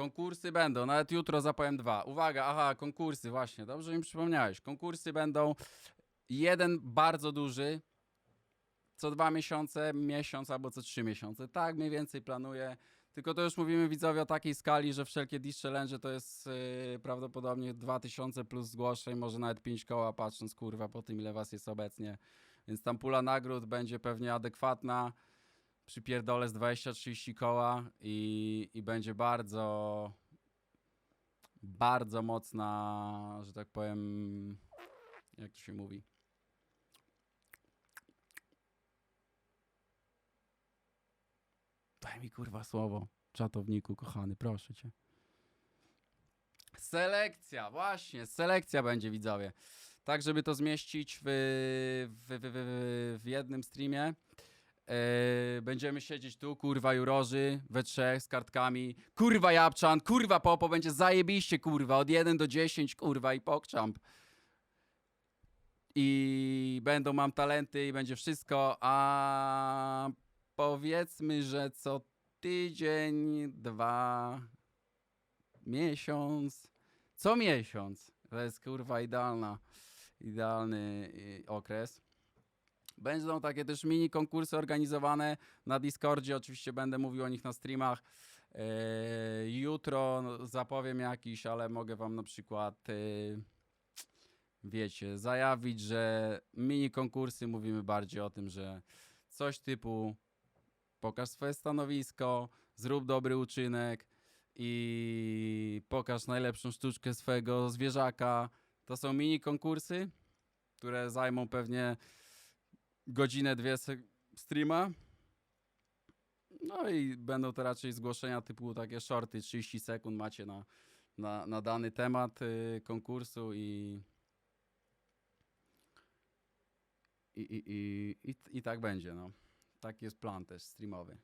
Konkursy będą, nawet jutro zapowiem dwa. Uwaga, aha, konkursy, właśnie, dobrze mi przypomniałeś. Konkursy będą jeden bardzo duży, co dwa miesiące, miesiąc albo co trzy miesiące. Tak mniej więcej planuję. Tylko to już mówimy widzowie o takiej skali, że wszelkie Dish Challenge to jest yy, prawdopodobnie 2000 plus zgłoszeń, może nawet 5 koła, patrząc kurwa po tym ile was jest obecnie. Więc tam pula nagród będzie pewnie adekwatna. Przypierdolę z 20-30 koła i, i będzie bardzo, bardzo mocna, że tak powiem, jak to się mówi? Daj mi kurwa słowo, czatowniku kochany, proszę cię. Selekcja, właśnie, selekcja będzie widzowie. Tak, żeby to zmieścić w, w, w, w, w jednym streamie. Yy, będziemy siedzieć tu, kurwa jurorzy, we trzech z kartkami. Kurwa Japczan, kurwa Popo, będzie zajebiście, kurwa, od 1 do 10, kurwa i pokczamp. I będą mam talenty i będzie wszystko, a powiedzmy, że co tydzień, dwa, miesiąc, co miesiąc. To jest kurwa idealna, idealny y, okres. Będą takie też mini konkursy organizowane na Discordzie. Oczywiście będę mówił o nich na streamach. Eee, jutro no, zapowiem jakiś, ale mogę wam na przykład, yy, wiecie, zajawić, że mini konkursy mówimy bardziej o tym, że coś typu pokaż swoje stanowisko, zrób dobry uczynek i pokaż najlepszą sztuczkę swojego zwierzaka. To są mini konkursy, które zajmą pewnie godzinę, dwie streama. No i będą to raczej zgłoszenia typu takie shorty, 30 sekund macie na, na, na dany temat y, konkursu i i, i, i, i, i tak będzie, no. Taki jest plan też streamowy.